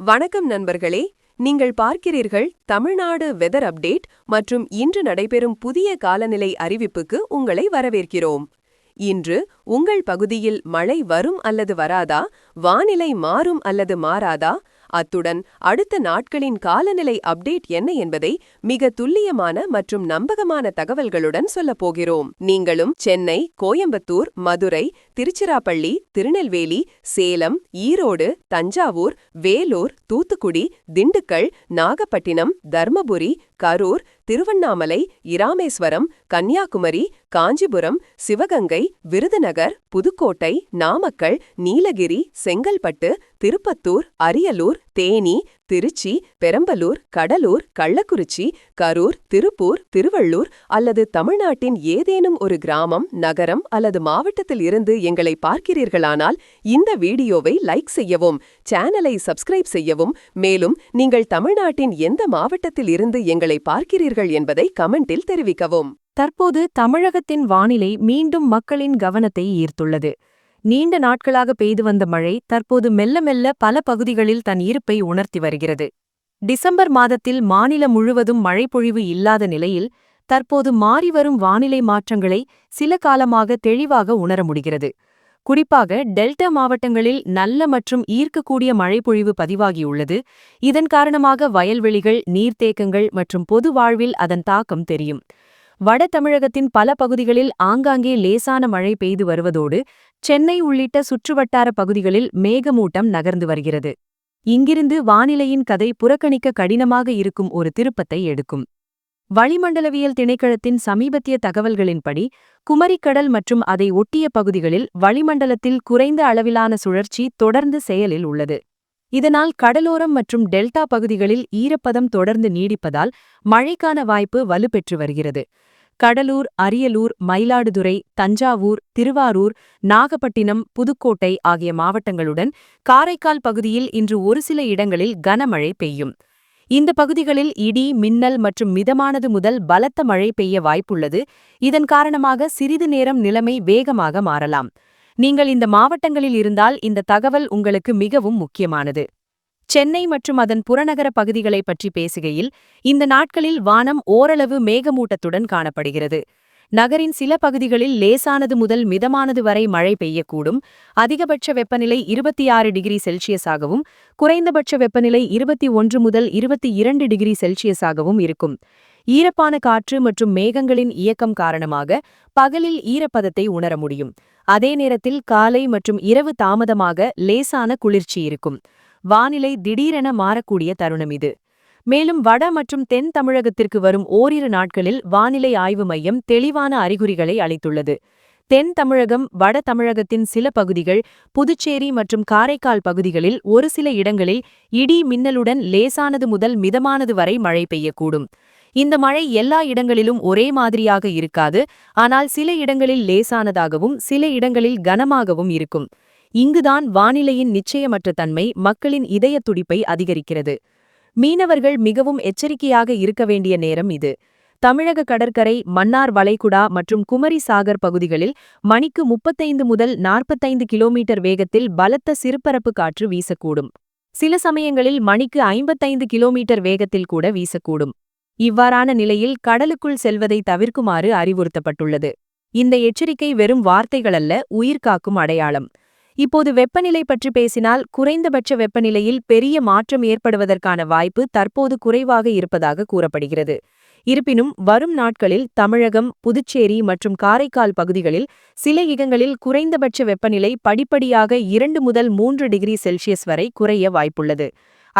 வணக்கம் நண்பர்களே நீங்கள் பார்க்கிறீர்கள் தமிழ்நாடு வெதர் அப்டேட் மற்றும் இன்று நடைபெறும் புதிய காலநிலை அறிவிப்புக்கு உங்களை வரவேற்கிறோம். இன்று உங்கள் பகுதியில் மழை வரும் அல்லது வராதா வானிலை மாறும் அல்லது மாறாதா அத்துடன் அடுத்த நாட்களின் காலநிலை அப்டேட் என்ன என்பதை மிக துல்லியமான மற்றும் நம்பகமான தகவல்களுடன் சொல்லப்போகிறோம் நீங்களும் சென்னை கோயம்புத்தூர் மதுரை திருச்சிராப்பள்ளி திருநெல்வேலி சேலம் ஈரோடு தஞ்சாவூர் வேலூர் தூத்துக்குடி திண்டுக்கல் நாகப்பட்டினம் தர்மபுரி கரூர் திருவண்ணாமலை இராமேஸ்வரம் கன்னியாகுமரி காஞ்சிபுரம் சிவகங்கை விருதுநகர் புதுக்கோட்டை நாமக்கல் நீலகிரி செங்கல்பட்டு திருப்பத்தூர் அரியலூர் தேனி திருச்சி பெரம்பலூர் கடலூர் கள்ளக்குறிச்சி கரூர் திருப்பூர் திருவள்ளூர் அல்லது தமிழ்நாட்டின் ஏதேனும் ஒரு கிராமம் நகரம் அல்லது மாவட்டத்தில் இருந்து எங்களை பார்க்கிறீர்களானால் இந்த வீடியோவை லைக் செய்யவும் சேனலை சப்ஸ்கிரைப் செய்யவும் மேலும் நீங்கள் தமிழ்நாட்டின் எந்த மாவட்டத்தில் இருந்து எங்களை பார்க்கிறீர்கள் என்பதை கமெண்டில் தெரிவிக்கவும். தற்போது தமிழகத்தின் வானிலை மீண்டும் மக்களின் கவனத்தை ஈர்த்துள்ளது. நீண்ட நாட்களாக பெய்து வந்த மழை தற்போது மெல்ல மெல்ல பல பகுதிகளில் தன் இருப்பை உணர்த்தி வருகிறது. டிசம்பர் மாதத்தில் மாநிலம் முழுவதும் மழைப்பொழிவு இல்லாத நிலையில் தற்போது மாறிவரும் வானிலை மாற்றங்களை சில காலமாக தெளிவாக உணர முடிகிறது. குறிப்பாக டெல்டா மாவட்டங்களில் நல்ல மற்றும் ஈர்க்கக்கூடிய மழைப்பொழிவு பதிவாகியுள்ளது. இதன் காரணமாக வயல்வெளிகள் நீர்த்தேக்கங்கள் மற்றும் பொது வாழ்வில் அதன் தாக்கம் தெரியும். வட தமிழகத்தின் பல பகுதிகளில் ஆங்காங்கே லேசான மழை பெய்து வருவதோடு சென்னை உள்ளிட்ட சுற்றுவட்டார பகுதிகளில் மேகமூட்டம் நகர்ந்து வருகிறது. இங்கிருந்து வானிலையின் கதை புறக்கணிக்க கடினமாக இருக்கும் ஒரு திருப்பத்தை எடுக்கும். வளிமண்டலவியல் திணைக்களத்தின் சமீபத்திய தகவல்களின்படி குமரிக்கடல் மற்றும் அதை ஒட்டிய பகுதிகளில் வளிமண்டலத்தில் குறைந்த அளவிலான சுழற்சி தொடர்ந்து செயலில் உள்ளது. இதனால் கடலோரம் மற்றும் டெல்டா பகுதிகளில் ஈரப்பதம் தொடர்ந்து நீடிப்பதால் மழைக்கான வாய்ப்பு வலுப்பெற்று வருகிறது. கடலூர் அரியலூர் மயிலாடுதுறை தஞ்சாவூர் திருவாரூர் நாகப்பட்டினம் புதுக்கோட்டை ஆகிய மாவட்டங்களுடன் காரைக்கால் பகுதியில் இன்று ஒரு சில இடங்களில் கனமழை பெய்யும். இந்த பகுதிகளில் இடி மின்னல் மற்றும் மிதமானது முதல் பலத்த மழை பெய்ய வாய்ப்புள்ளது. இதன் காரணமாக சிறிது நேரம் நிலைமை வேகமாக மாறலாம். நீங்கள் இந்த மாவட்டங்களில் இருந்தால் இந்த தகவல் உங்களுக்கு மிகவும் முக்கியமானது. சென்னை மற்றும் அதன் புறநகர பகுதிகளை பற்றி பேசுகையில் இந்த நாட்களில் வானம் ஓரளவு மேகமூட்டத்துடன் காணப்படுகிறது. நகரின் சில பகுதிகளில் லேசானது முதல் மிதமானது வரை மழை பெய்யக்கூடும். அதிகபட்ச வெப்பநிலை இருபத்தி ஆறு டிகிரி செல்சியஸாகவும் குறைந்தபட்ச வெப்பநிலை இருபத்தி ஒன்று முதல் இருபத்தி இரண்டு டிகிரி செல்சியஸாகவும் இருக்கும். ஈரப்பான காற்று மற்றும் மேகங்களின் இயக்கம் காரணமாக பகலில் ஈரப்பதத்தை உணர முடியும். அதே நேரத்தில் காலை மற்றும் இரவு தாமதமாக லேசான குளிர்ச்சி இருக்கும். வானிலை திடீரென மாறக்கூடிய தருணம் இது. மேலும் வட மற்றும் தென் தமிழகத்திற்கு வரும் ஓரிரு நாட்களில் வானிலை ஆய்வு மையம் தெளிவான அறிகுறிகளை அளித்துள்ளது. தென் தமிழகம் வட தமிழகத்தின் சில பகுதிகள் புதுச்சேரி மற்றும் காரைக்கால் பகுதிகளில் ஒரு சில இடங்களில் இடி மின்னலுடன் லேசானது முதல் மிதமானது வரை மழை பெய்யக்கூடும். இந்த மழை எல்லா இடங்களிலும் ஒரே மாதிரியாக இருக்காது ஆனால் சில இடங்களில் லேசானதாகவும் சில இடங்களில் கனமாகவும் இருக்கும். இங்குதான் வானிலையின் நிச்சயமற்ற தன்மை மக்களின் இதய துடிப்பை அதிகரிக்கிறது. மீனவர்கள் மிகவும் எச்சரிக்கையாக இருக்க வேண்டிய நேரம் இது. தமிழக கடற்கரை மன்னார் வளைகுடா மற்றும் குமரி சாகர் பகுதிகளில் மணிக்கு முப்பத்தைந்து முதல் நாற்பத்தைந்து கிலோமீட்டர் வேகத்தில் பலத்த சிறுபரப்பு காற்று வீசக்கூடும். சில சமயங்களில் மணிக்கு ஐம்பத்தைந்து கிலோமீட்டர் வேகத்தில் கூட வீசக்கூடும். இவ்வாறான நிலையில் கடலுக்குள் செல்வதை தவிர்க்குமாறு அறிவுறுத்தப்பட்டுள்ளது. இந்த எச்சரிக்கை வெறும் வார்த்தைகளல்ல உயிர்காக்கும் அடையாளம். இப்போது வெப்பநிலை பற்றி பேசினால் குறைந்தபட்ச வெப்பநிலையில் பெரிய மாற்றம் ஏற்படுவதற்கான வாய்ப்பு தற்போது குறைவாக இருப்பதாக கூறப்படுகிறது. இருப்பினும் வரும் நாட்களில் தமிழகம் புதுச்சேரி மற்றும் காரைக்கால் பகுதிகளில் சில இடங்களில் குறைந்தபட்ச வெப்பநிலை படிப்படியாக இரண்டு முதல் மூன்று டிகிரி செல்சியஸ் வரை குறைய வாய்ப்புள்ளது.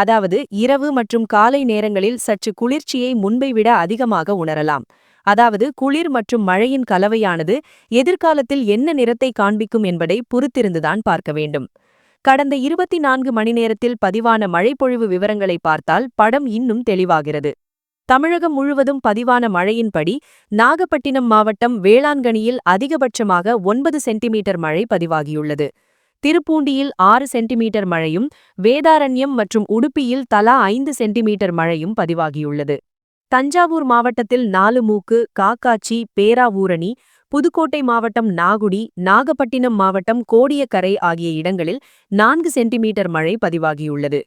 அதாவது இரவு மற்றும் காலை நேரங்களில் சற்று குளிர்ச்சியை முன்பை விட அதிகமாக உணரலாம். அதாவது குளிர் மற்றும் மழையின் கலவையானது எதிர்காலத்தில் என்ன நிறத்தை காண்பிக்கும் என்பதை பொறுத்திருந்துதான் பார்க்க வேண்டும். கடந்த இருபத்தி நான்கு மணி நேரத்தில் பதிவான மழைப்பொழிவு விவரங்களை பார்த்தால் படம் இன்னும் தெளிவாகிறது. தமிழகம் முழுவதும் பதிவான மழையின்படி நாகப்பட்டினம் மாவட்டம் வேளாண்கணியில் அதிகபட்சமாக ஒன்பது சென்டிமீட்டர் மழை பதிவாகியுள்ளது. திருப்பூண்டியில் ஆறு சென்டிமீட்டர் மழையும் வேதாரண்யம் மற்றும் உடுப்பியில் தலா ஐந்து சென்டிமீட்டர் மழையும் பதிவாகியுள்ளது. தஞ்சாவூர் மாவட்டத்தில் நாலு மூக்கு காக்காச்சி பேராவூரணி புதுக்கோட்டை மாவட்டம் நாகுடி நாகப்பட்டினம் மாவட்டம் கோடியக்கரை ஆகிய இடங்களில் நான்கு சென்டிமீட்டர் மழை பதிவாகியுள்ளது.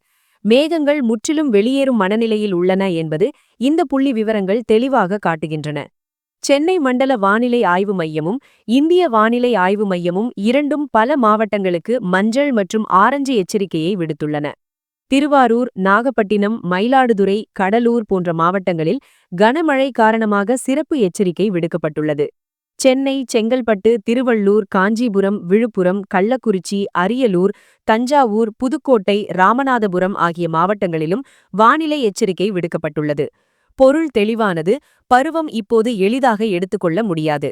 மேகங்கள் முற்றிலும் வெளியேறும் மனநிலையில் உள்ளன என்பது இந்த புள்ளி விவரங்கள் தெளிவாக காட்டுகின்றன. சென்னை மண்டல வானிலை ஆய்வு மையமும் இந்திய வானிலை ஆய்வு மையமும் இரண்டும் பல மாவட்டங்களுக்கு மஞ்சள் மற்றும் ஆரஞ்சு எச்சரிக்கையை விடுத்துள்ளன. திருவாரூர் நாகப்பட்டினம் மயிலாடுதுறை கடலூர் போன்ற மாவட்டங்களில் கனமழை காரணமாக சிறப்பு எச்சரிக்கை விடுக்கப்பட்டுள்ளது. சென்னை செங்கல்பட்டு திருவள்ளூர் காஞ்சிபுரம் விழுப்புரம் கள்ளக்குறிச்சி அரியலூர் தஞ்சாவூர் புதுக்கோட்டை ராமநாதபுரம் ஆகிய மாவட்டங்களிலும் வானிலை எச்சரிக்கை விடுக்கப்பட்டுள்ளது. பொருள் தெளிவானது பருவம் இப்போது எளிதாக எடுத்துக்கொள்ள முடியாது.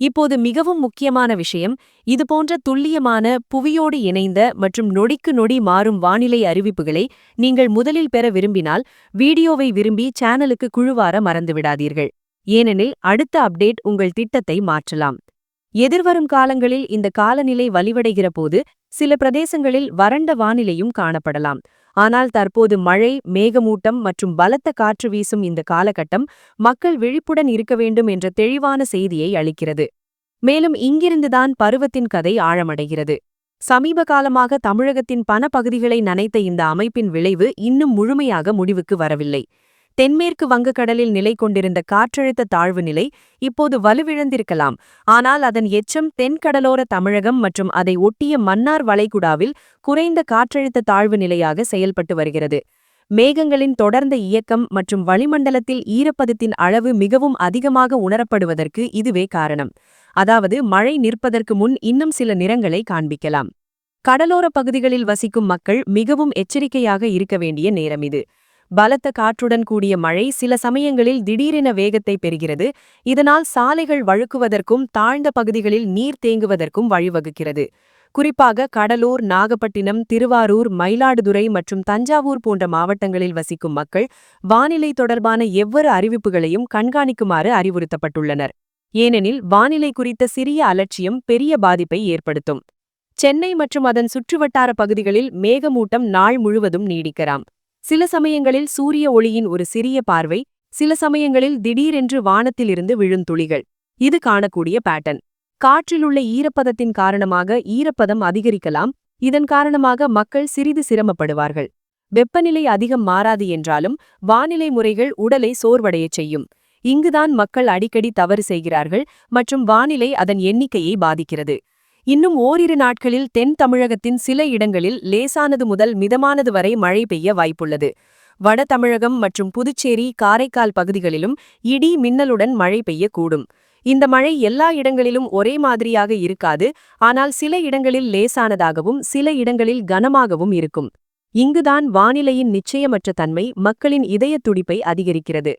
இப்போது மிகவும் முக்கியமான விஷயம் இதுபோன்ற துல்லியமான புவியோடு இணைந்த மற்றும் நொடிக்கு நொடி மாறும் வானிலை அறிவிப்புகளை நீங்கள் முதலில் பெற விரும்பினால் வீடியோவை விரும்பி சேனலுக்கு குழுவார மறந்துவிடாதீர்கள். ஏனெனில் அடுத்த அப்டேட் உங்கள் திட்டத்தை மாற்றலாம். எதிர்வரும் காலங்களில் இந்த காலநிலை வலிவடைகிற போது சில பிரதேசங்களில் வறண்ட வானிலையும் காணப்படலாம். ஆனால் தற்போது மழை மேகமூட்டம் மற்றும் பலத்த காற்று வீசும் இந்த காலகட்டம் மக்கள் விழிப்புடன் இருக்க வேண்டும் என்ற தெளிவான செய்தியை அளிக்கிறது. மேலும் இங்கிருந்துதான் பருவத்தின் கதை ஆழமடைகிறது. சமீப காலமாக தமிழகத்தின் பணப்பகுதிகளை பகுதிகளை நனைத்த இந்த அமைப்பின் விளைவு இன்னும் முழுமையாக முடிவுக்கு வரவில்லை. தென்மேற்கு வங்கக்கடலில் நிலை கொண்டிருந்த காற்றழுத்த தாழ்வு நிலை இப்போது வலுவிழந்திருக்கலாம். ஆனால் அதன் எச்சம் தென்கடலோர தமிழகம் மற்றும் அதை ஒட்டிய மன்னார் வளைகுடாவில் குறைந்த காற்றழுத்த தாழ்வு நிலையாக செயல்பட்டு வருகிறது. மேகங்களின் தொடர்ந்த இயக்கம் மற்றும் வளிமண்டலத்தில் ஈரப்பதத்தின் அளவு மிகவும் அதிகமாக உணரப்படுவதற்கு இதுவே காரணம். அதாவது மழை நிற்பதற்கு முன் இன்னும் சில நிறங்களை காண்பிக்கலாம். கடலோர பகுதிகளில் வசிக்கும் மக்கள் மிகவும் எச்சரிக்கையாக இருக்க வேண்டிய நேரம் இது. பலத்த காற்றுடன் கூடிய மழை சில சமயங்களில் திடீரென வேகத்தை பெறுகிறது. இதனால் சாலைகள் வழுக்குவதற்கும் தாழ்ந்த பகுதிகளில் நீர் தேங்குவதற்கும் வழிவகுக்கிறது. குறிப்பாக கடலூர் நாகப்பட்டினம் திருவாரூர் மயிலாடுதுறை மற்றும் தஞ்சாவூர் போன்ற மாவட்டங்களில் வசிக்கும் மக்கள் வானிலை தொடர்பான எவ்வொரு அறிவிப்புகளையும் கண்காணிக்குமாறு அறிவுறுத்தப்பட்டுள்ளனர். ஏனெனில் வானிலை குறித்த சிறிய அலட்சியம் பெரிய பாதிப்பை ஏற்படுத்தும். சென்னை மற்றும் அதன் சுற்றுவட்டார பகுதிகளில் மேகமூட்டம் நாள் முழுவதும் நீடிக்கலாம். சில சமயங்களில் சூரிய ஒளியின் ஒரு சிறிய பார்வை சில சமயங்களில் திடீரென்று வானத்திலிருந்து விழும் துளிகள். இது காணக்கூடிய பேட்டர்ன் காற்றிலுள்ள ஈரப்பதத்தின் காரணமாக ஈரப்பதம் அதிகரிக்கலாம் இதன் காரணமாக மக்கள் சிறிது சிரமப்படுவார்கள். வெப்பநிலை அதிகம் மாறாது என்றாலும் வானிலை முறைகள் உடலை சோர்வடையச் செய்யும். இங்குதான் மக்கள் அடிக்கடி தவறு செய்கிறார்கள் மற்றும் வானிலை அதன் எண்ணிக்கையை பாதிக்கிறது. இன்னும் ஓரிரு நாட்களில் தென் தமிழகத்தின் சில இடங்களில் லேசானது முதல் மிதமானது வரை மழை பெய்ய வாய்ப்புள்ளது. வட தமிழகம் மற்றும் புதுச்சேரி காரைக்கால் பகுதிகளிலும் இடி மின்னலுடன் மழை பெய்யக்கூடும். இந்த மழை எல்லா இடங்களிலும் ஒரே மாதிரியாக இருக்காது ஆனால் சில இடங்களில் லேசானதாகவும் சில இடங்களில் கனமாகவும் இருக்கும். இங்குதான் வானிலையின் நிச்சயமற்ற தன்மை மக்களின் இதயத் துடிப்பை அதிகரிக்கிறது.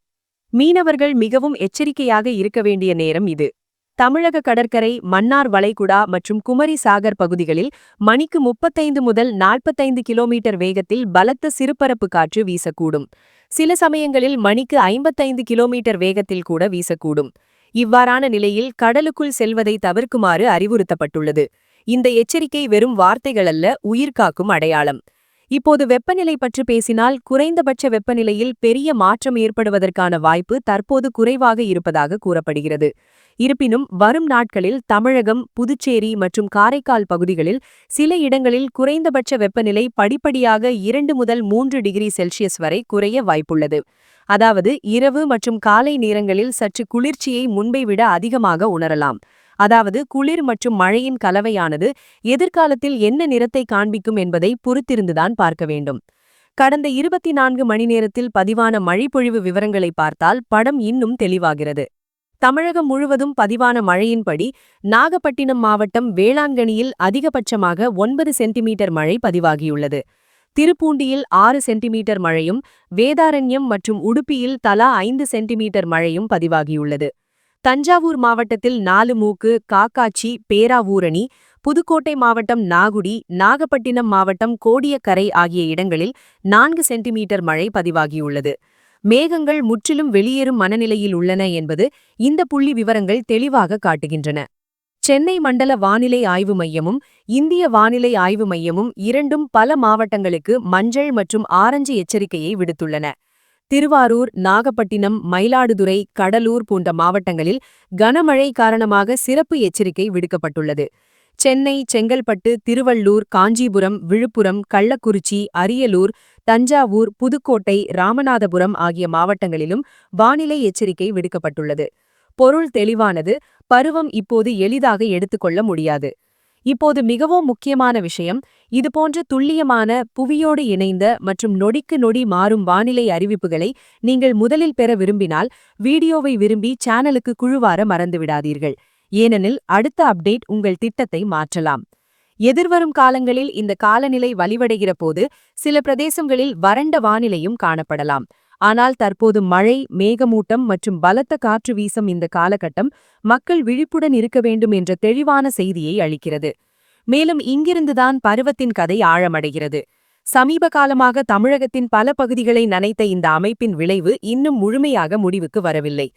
மீனவர்கள் மிகவும் எச்சரிக்கையாக இருக்க வேண்டிய நேரம் இது. தமிழக கடற்கரை மன்னார் வளைகுடா மற்றும் குமரி சாகர் பகுதிகளில் மணிக்கு முப்பத்தைந்து முதல் நாற்பத்தைந்து கிலோமீட்டர் வேகத்தில் பலத்த சிறுபரப்பு காற்று வீசக்கூடும். சில சமயங்களில் மணிக்கு ஐம்பத்தைந்து கிலோமீட்டர் வேகத்தில் கூட வீசக்கூடும். இவ்வாறான நிலையில் கடலுக்குள் செல்வதை தவிர்க்குமாறு அறிவுறுத்தப்பட்டுள்ளது. இந்த எச்சரிக்கை வெறும் வார்த்தைகளல்ல உயிர்காக்கும் அடையாளம். இப்போது வெப்பநிலை பற்றி பேசினால் குறைந்தபட்ச வெப்பநிலையில் பெரிய மாற்றம் ஏற்படுவதற்கான வாய்ப்பு தற்போது குறைவாக இருப்பதாக கூறப்படுகிறது. இருப்பினும் வரும் நாட்களில் தமிழகம் புதுச்சேரி மற்றும் காரைக்கால் பகுதிகளில் சில இடங்களில் குறைந்தபட்ச வெப்பநிலை படிப்படியாக இரண்டு முதல் மூன்று டிகிரி செல்சியஸ் வரை குறைய வாய்ப்புள்ளது. அதாவது இரவு மற்றும் காலை நேரங்களில் சற்று குளிர்ச்சியை முன்பை விட அதிகமாக உணரலாம். அதாவது குளிர் மற்றும் மழையின் கலவையானது எதிர்காலத்தில் என்ன நிறத்தை காண்பிக்கும் என்பதை பொறுத்திருந்துதான் பார்க்க வேண்டும். கடந்த இருபத்தி நான்கு மணி நேரத்தில் பதிவான மழைப்பொழிவு விவரங்களை பார்த்தால் படம் இன்னும் தெளிவாகிறது. தமிழகம் முழுவதும் பதிவான மழையின்படி நாகப்பட்டினம் மாவட்டம் வேளாங்கண்ணியில் அதிகபட்சமாக ஒன்பது சென்டிமீட்டர் மழை பதிவாகியுள்ளது. திருப்பூண்டியில் ஆறு சென்டிமீட்டர் மழையும் வேதாரண்யம் மற்றும் உடுப்பியில் தலா ஐந்து சென்டிமீட்டர் மழையும் பதிவாகியுள்ளது. தஞ்சாவூர் மாவட்டத்தில் நாலு மூக்கு காக்காச்சி பேராவூரணி புதுக்கோட்டை மாவட்டம் நாகுடி நாகப்பட்டினம் மாவட்டம் கோடியக்கரை ஆகிய இடங்களில் நான்கு சென்டிமீட்டர் மழை பதிவாகியுள்ளது. மேகங்கள் முற்றிலும் வெளியேறும் மனநிலையில் உள்ளன என்பது இந்த புள்ளி விவரங்கள் தெளிவாக காட்டுகின்றன. சென்னை மண்டல வானிலை ஆய்வு மையமும் இந்திய வானிலை ஆய்வு மையமும் இரண்டும் பல மாவட்டங்களுக்கு மஞ்சள் மற்றும் ஆரஞ்சு எச்சரிக்கையை விடுத்துள்ளன. திருவாரூர் நாகப்பட்டினம் மயிலாடுதுறை கடலூர் போன்ற மாவட்டங்களில் கனமழை காரணமாக சிறப்பு எச்சரிக்கை விடுக்கப்பட்டுள்ளது. சென்னை செங்கல்பட்டு திருவள்ளூர் காஞ்சிபுரம் விழுப்புரம் கள்ளக்குறிச்சி அரியலூர் தஞ்சாவூர் புதுக்கோட்டை ராமநாதபுரம் ஆகிய மாவட்டங்களிலும் வானிலை எச்சரிக்கை விடுக்கப்பட்டுள்ளது. பொருள் தெளிவானது. பருவம் இப்போது எளிதாக எடுத்துக்கொள்ள முடியாது. இப்போது மிகவும் முக்கியமான விஷயம் இதுபோன்ற துல்லியமான புவியோடு இணைந்த மற்றும் நொடிக்கு நொடி மாறும் வானிலை அறிவிப்புகளை நீங்கள் முதலில் பெற விரும்பினால் வீடியோவை விரும்பி சேனலுக்கு குழுவார மறந்துவிடாதீர்கள். ஏனெனில் அடுத்த அப்டேட் உங்கள் திட்டத்தை மாற்றலாம். எதிர்வரும் காலங்களில் இந்த காலநிலை வலிவடைகிற போது சில பிரதேசங்களில் வறண்ட வானிலையும் காணப்படலாம். ஆனால் தற்போது மழை மேகமூட்டம் மற்றும் பலத்த காற்று வீசும் இந்த காலகட்டம் மக்கள் விழிப்புடன் இருக்க வேண்டும் என்ற தெளிவான செய்தியை அளிக்கிறது. மேலும் இங்கிருந்துதான் பருவத்தின் கதை ஆழமடைகிறது. சமீப காலமாக தமிழகத்தின் பல பகுதிகளை நனைத்த இந்த அமைப்பின் விளைவு இன்னும் முழுமையாக முடிவுக்கு வரவில்லை.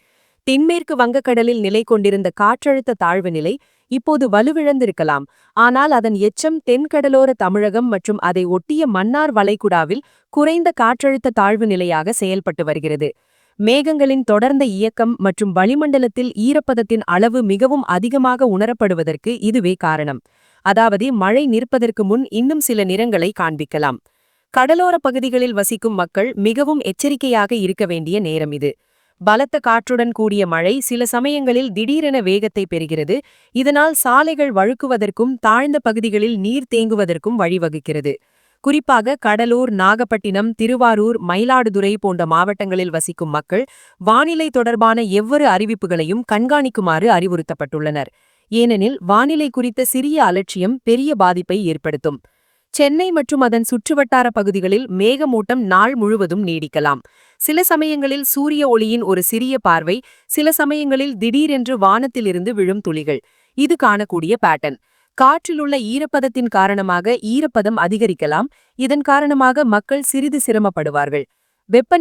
தென்மேற்கு வங்கக்கடலில் நிலை கொண்டிருந்த காற்றழுத்த தாழ்வு நிலை இப்போது வலுவிழந்திருக்கலாம். ஆனால் அதன் எச்சம் தென்கடலோர தமிழகம் மற்றும் அதை ஒட்டிய மன்னார் வளைகுடாவில் குறைந்த காற்றழுத்த தாழ்வு நிலையாக செயல்பட்டு வருகிறது. மேகங்களின் தொடர்ந்த இயக்கம் மற்றும் வளிமண்டலத்தில் ஈரப்பதத்தின் அளவு மிகவும் அதிகமாக உணரப்படுவதற்கு இதுவே காரணம். அதாவது மழை நிற்பதற்கு முன் இன்னும் சில நிறங்களை காண்பிக்கலாம். கடலோர பகுதிகளில் வசிக்கும் மக்கள் மிகவும் எச்சரிக்கையாக இருக்க வேண்டிய நேரம் இது. பலத்த காற்றுடன் கூடிய மழை சில சமயங்களில் திடீரென வேகத்தை பெறுகிறது. இதனால் சாலைகள் வழுக்குவதற்கும் தாழ்ந்த பகுதிகளில் நீர் தேங்குவதற்கும் வழிவகுக்கிறது. குறிப்பாக கடலூர் நாகப்பட்டினம் திருவாரூர் மயிலாடுதுறை போன்ற மாவட்டங்களில் வசிக்கும் மக்கள் வானிலை தொடர்பான எவ்வொரு அறிவிப்புகளையும் கண்காணிக்குமாறு அறிவுறுத்தப்பட்டுள்ளனர். ஏனெனில் வானிலை குறித்த சிறிய அலட்சியம் பெரிய பாதிப்பை ஏற்படுத்தும். சென்னை மற்றும் அதன் சுற்றுவட்டார பகுதிகளில் மேகமூட்டம் நாள் முழுவதும் நீடிக்கலாம். சில சமயங்களில் சூரிய ஒளியின் ஒரு சிறிய பார்வை சில சமயங்களில் திடீரென்று வானத்திலிருந்து விழும் துளிகள். இது காணக்கூடிய பேட்டர்ன் காற்றிலுள்ள ஈரப்பதத்தின் காரணமாக ஈரப்பதம் அதிகரிக்கலாம். இதன் காரணமாக மக்கள் சிறிது சிரமப்படுவார்கள். வெப்ப